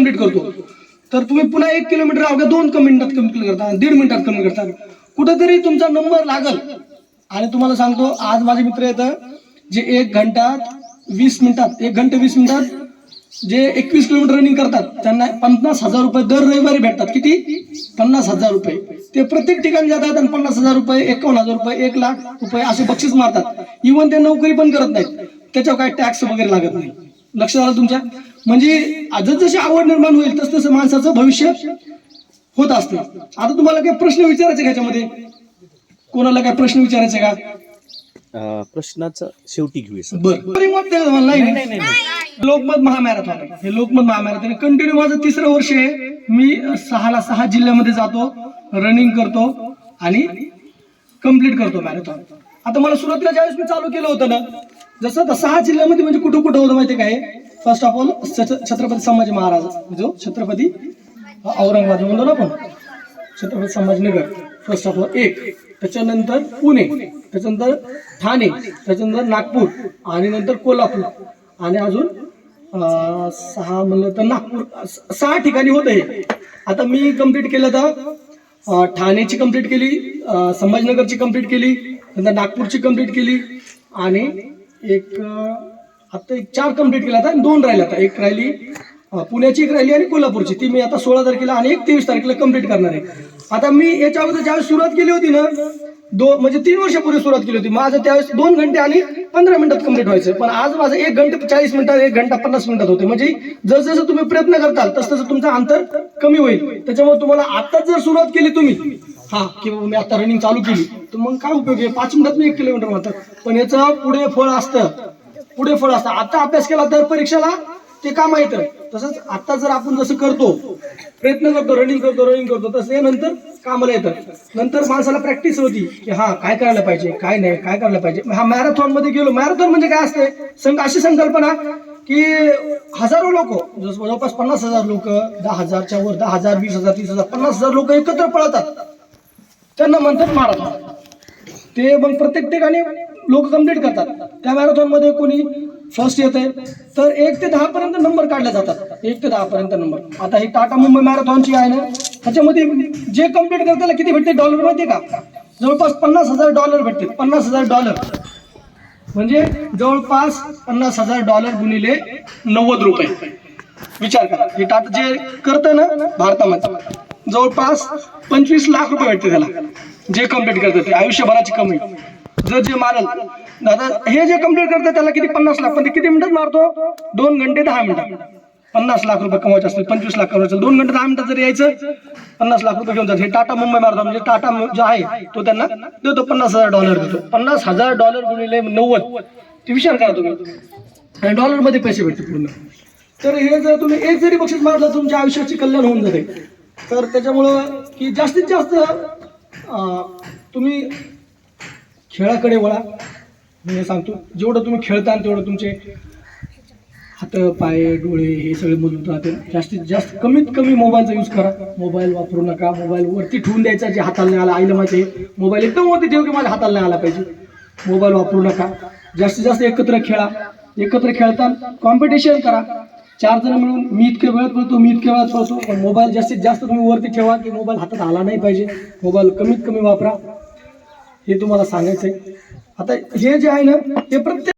Complete करतो. तर तुम्ही पुन्हा एक किलोमीटर अवघ्या दोन कमी मिनिटात कंप्लीट करता दीड मिनिटात कमी करता. कुठेतरी तुमचा नंबर लागल. आणि तुम्हाला सांगतो आज माझे मित्र येतं जे एक घंटात वीस मिनिटात एक घंटे वीस मिनिटात जे एकवीस किलोमीटर रनिंग करतात त्यांना पन्नास हजार रुपये दर रविवारी भेटतात. किती? पन्नास हजार रुपये. ते प्रत्येक ठिकाणी जातात आणि पन्नास हजार रुपये एकावन्न हजार रुपये एक लाख रुपये असे बक्षीस मारतात. इव्हन ते नोकरी पण करत नाहीत. त्याच्यावर काय टॅक्स वगैरे लागत नाही. लक्ष झालं तुमच्या. म्हणजे आज जशी आवड निर्माण होईल तस तसं माणसाचं भविष्य होत असते. आता तुम्हाला काही प्रश्न विचारायचे का याच्यामध्ये कोणाला काय प्रश्न विचारायचे का? प्रश्नाचं शेवटी घेऊया बरं. नाही लोकमत महामॅरेथॉन. हे लोकमत महामॅरेथॉन. कंटिन्यू माझं तिसरं वर्ष आहे. मी सहाला सहा जिल्ह्यामध्ये जातो रनिंग करतो आणि कंप्लीट करतो मॅरेथॉन. आता मला सुरुवातीला ज्यावेळेस मी चालू केलं होतं ना जसं सहा जिल्ह्यामध्ये म्हणजे कुठं कुठं होतं माहिती काय first of all Chhatrapati Sambhaji Maharaj जो छत्रपती औरंगाबाद म्हणतो ना आपण. Chhatrapati Sambhajinagar first of all एक. त्याच्यानंतर पुणे त्याच्यानंतर ठाणे त्याच्यानंतर नागपूर आणि नंतर कोल्हापूर. आणि अजून सहा म्हणलं तर नागपूर सहा ठिकाणी होतं हे. आता मी कंप्लीट केलं तर ठाणेची कंप्लीट केली संभाजीनगरची कंप्लीट केली नंतर नागपूरची कंप्लीट केली आणि एक आता एक चार कंप्लीट केल्या आता आणि दोन राहिल्या आता. एक राहिली पुण्याची एक राहिली आणि कोल्हापूरची. ती मी आता सोळा तारखेला आणि एक तेवीस तारखेला कंप्लीट करणार आहे. आता मी याच्या अगोदर ज्यावेळेस सुरुवात केली होती ना दो म्हणजे तीन वर्षापूर्वी सुरुवात केली होती. माझं त्यावेळेस दोन घंटे आणि पंधरा मिनिटात कंप्लीट व्हायचं. पण आज माझं एक घंटे चाळीस मिनिटात एक घंटा पन्नास मिनिटात होते. म्हणजे जसं तुम्ही प्रयत्न करताल तस तसं तुमचं अंतर कमी होईल. त्याच्यामुळे तुम्हाला आताच जर सुरुवात केली तुम्ही हा किंवा मी आता रनिंग चालू केली तर मग काय उपयोग आहे? पाच मिनिटात मी एक किलोमीटर म्हणतात. पण याचं पुढे फळ असतं. पुढे फळ असतं. आता अभ्यास केला तर परीक्षेला ते काम येतं तसंच आता जर आपण जसं करतो प्रयत्न करतो रनिंग करतो रनिंग करतो तसं हे नंतर कामाला येतं. नंतर माणसाला प्रॅक्टिस होती की हा काय करायला पाहिजे काय नाही काय करायला पाहिजे. हा मॅरेथॉनमध्ये गेलो. मॅरेथॉन म्हणजे काय असते? संघ अशी संकल्पना की हजारो लोक जवळपास पन्नास हजार लोक दहा हजारच्या वर दहा हजार वीस हजार तीस हजार पन्नास हजार लोक एकत्र पळतात. त्यांना म्हणतात मॅरेथॉन ते मग प्रत्येक ठिकाणी लोक कंप्लीट करतात. त्या मॅरेथॉनमध्ये कोणी फर्स्ट येत आहे तर एक ते दहा पर्यंत नंबर काढले जातात. एक ते दहा पर्यंत नंबर आता ही टाटा मुंबई मॅरेथॉनची आहे ना त्याच्यामध्ये जे कंप्लीट करतात त्याला किती भेटते डॉलर माहिती का? जवळपास पन्नास हजार डॉलर भेटते पन्नास हजार डॉलर म्हणजे जवळपास पन्नास हजार डॉलर गुणिले नव्वद रुपये. विचार करा. हे टाटा जे करतं ना भारतामध्ये जवळपास पंचवीस लाख रुपये भेटते त्याला. जे कंप्लीट करतं ते. आयुष्यभराची कमी. जर जे मारल दादा हे जे कंप्लीट करतं त्याला किती पन्नास लाख? पण ते किती मिनिटात मारतो? दोन घंटे दहा मिनिटात. पन्नास लाख रुपये कमवायचे असतील पंचवीस लाख कमवायचे दोन घंटे दहा मिनिटात जर यायचं पन्नास लाख रुपये घेऊन जायचं. हे टाटा मुंबई मारतो म्हणजे टाटा जो आहे तो त्यांना देतो पन्नास हजार डॉलर देतो. पन्नास हजार डॉलर गुणिले नव्वद. ते विचार करा तुम्ही. आणि डॉलरमध्ये पैसे भेटते पूर्ण. तर हे जर तुम्ही एक जरी बक्षीस मारलं तुमच्या आयुष्याचे कल्याण होऊन जाते. तर त्याच्यामुळं की जास्तीत जास्त तुम्ही खेळाकडे वळा. मी हे सांगतो जेवढं तुम्ही खेळता तेवढं तुमचे हात पाय डोळे हे सगळे मजबूत राहते जास्तीत जास्त कमीत कमी मोबाईलचा यूज करा. मोबाईल वापरू नका. मोबाईल वरती ठेवून द्यायचा जे हाताला नाही आला. आईला माहिती आहे मोबाईल एकदम वरती ठेव की माझ्या हाताला नाही आला पाहिजे. मोबाईल वापरू नका. जास्तीत जास्त एकत्र खेळा. एकत्र खेळता कॉम्पिटिशन करा. चार जण मिळून मी इतक्या वेळात पळतो मी इतक्या वेळात पळतो पण मोबाईल जास्तीत जास्त तुम्ही वरती ठेवा की मोबाईल हातात आला नाही पाहिजे. मोबाईल कमीत कमी वापरा. हे तुम्हाला सांगायचं आहे आता हे जे आहे ना ते प्रत्येक